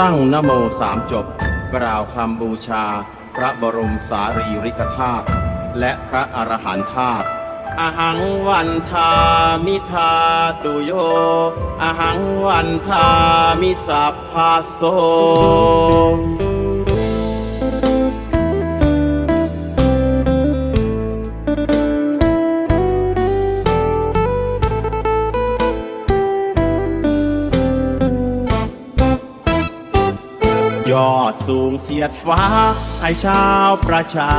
ตั้งนโมสามจบ กล่าวคำบูชา พระบรมสารีริกธาตุและพระอรหันธาตุอหังวันทามิทาตุโย อหังวันทามิสัพพาโส ยอดสูงเสียดฟ้า ให้ชาวประชา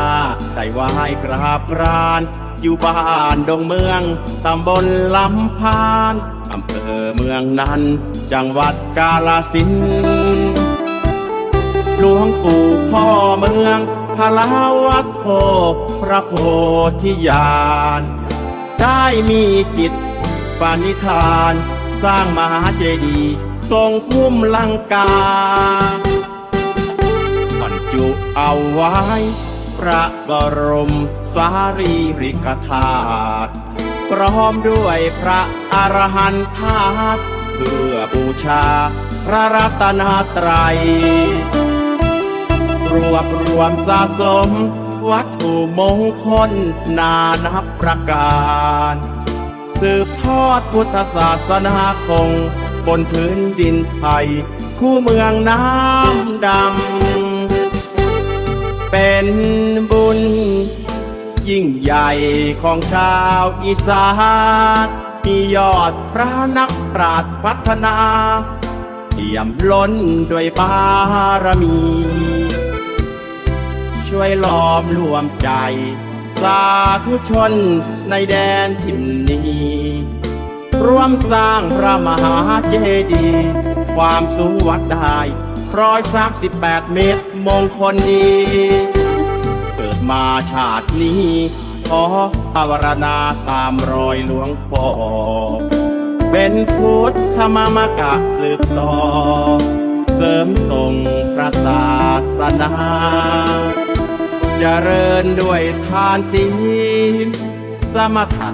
ได้ไหว้กราบกราน อยู่บ้านดงเมือง ตำบลลำพานอำเภอเมืองนั้น จังหวัดกาลสินหลวงปู่พ่อเมืองพลาวัดโพพระโพธิญาณ ได้มีกิจปณิธาน สร้างมหาเจดีย์ทรงพุ่มลังกา จุเอาไว้ พระบรมสารีริกธาตุพร้อมด้วยพระอรหันธาตุเพื่อบูชาพระรัตนตรัย รวบรวมสะสม วัตถุมงคลนานับประการ สืบทอดพุทธศาสนาคง บนพื้นดินไทย คู่เมืองน้ำดำ เป็นบุญ ยิ่งใหญ่ของชาวอีสานมียอดพระนักปราชญ์พัฒนาเปี่ยมล้นด้วยบารมี ช่วยล้อมรวมใจ สาธุชนในแดนถิ่นนี้ร่วมสร้างพระมหาเจดีย์ความสูงวัดได้ร้อยสามสิบแปดเมตรมงคลดี มาชาตินี้ ขอภาวนาตามรอยหลวงพ่อ เป็นพุทธมามกะสืบต่อ เสริมส่งพระศาสนาเจริญด้วยทานศีลสมถะ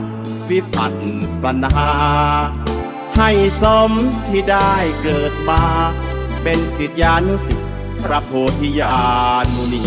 วิปัสสนาให้สมที่ได้เกิดมา เป็นสิทธิานุสิทธิพระโพธิญาณมุนี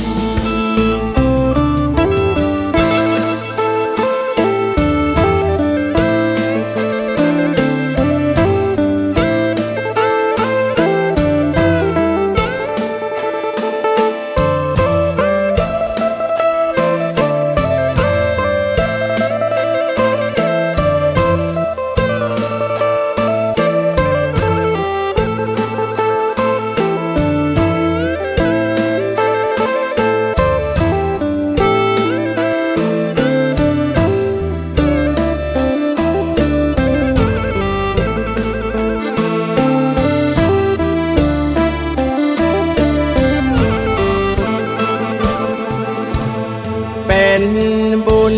เป็นบุญ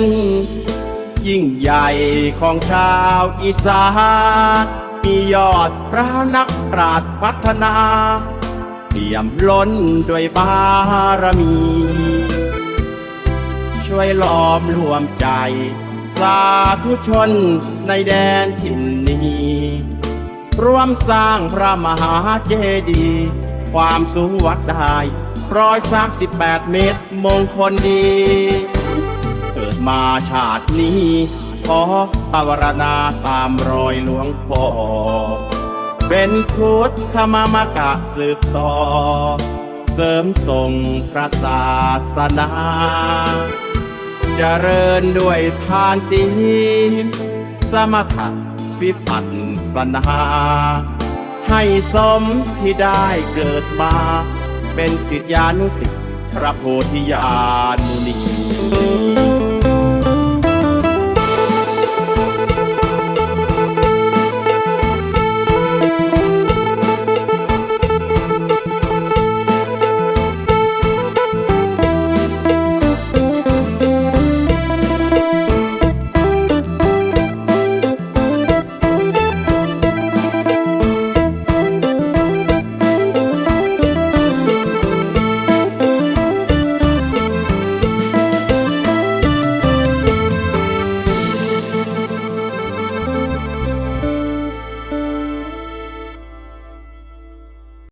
ยิ่งใหญ่ของชาวอีสานมียอดพระนักปราชญ์พัฒนาเปี่ยมล้นด้วยบารมี ช่วยล้อมรวมใจ สาธุชนในแดนถิ่นนี้ร่วมสร้างพระมหาเจดีย์ความสูงวัดได้ร้อยสามสิบแปดเมตรมงคลดี มาชาตินี้ขอภาวนาตามรอยหลวงพ่อ เป็นพุทธมามกะสืบต่อ เสริมส่งพระศาสนาจเจริญด้วยทานศีลสมถะวิปัสสนาให้สมที่ได้เกิดมา เป็นสิทธิานุสิทธิพระโพธิญาณมุนี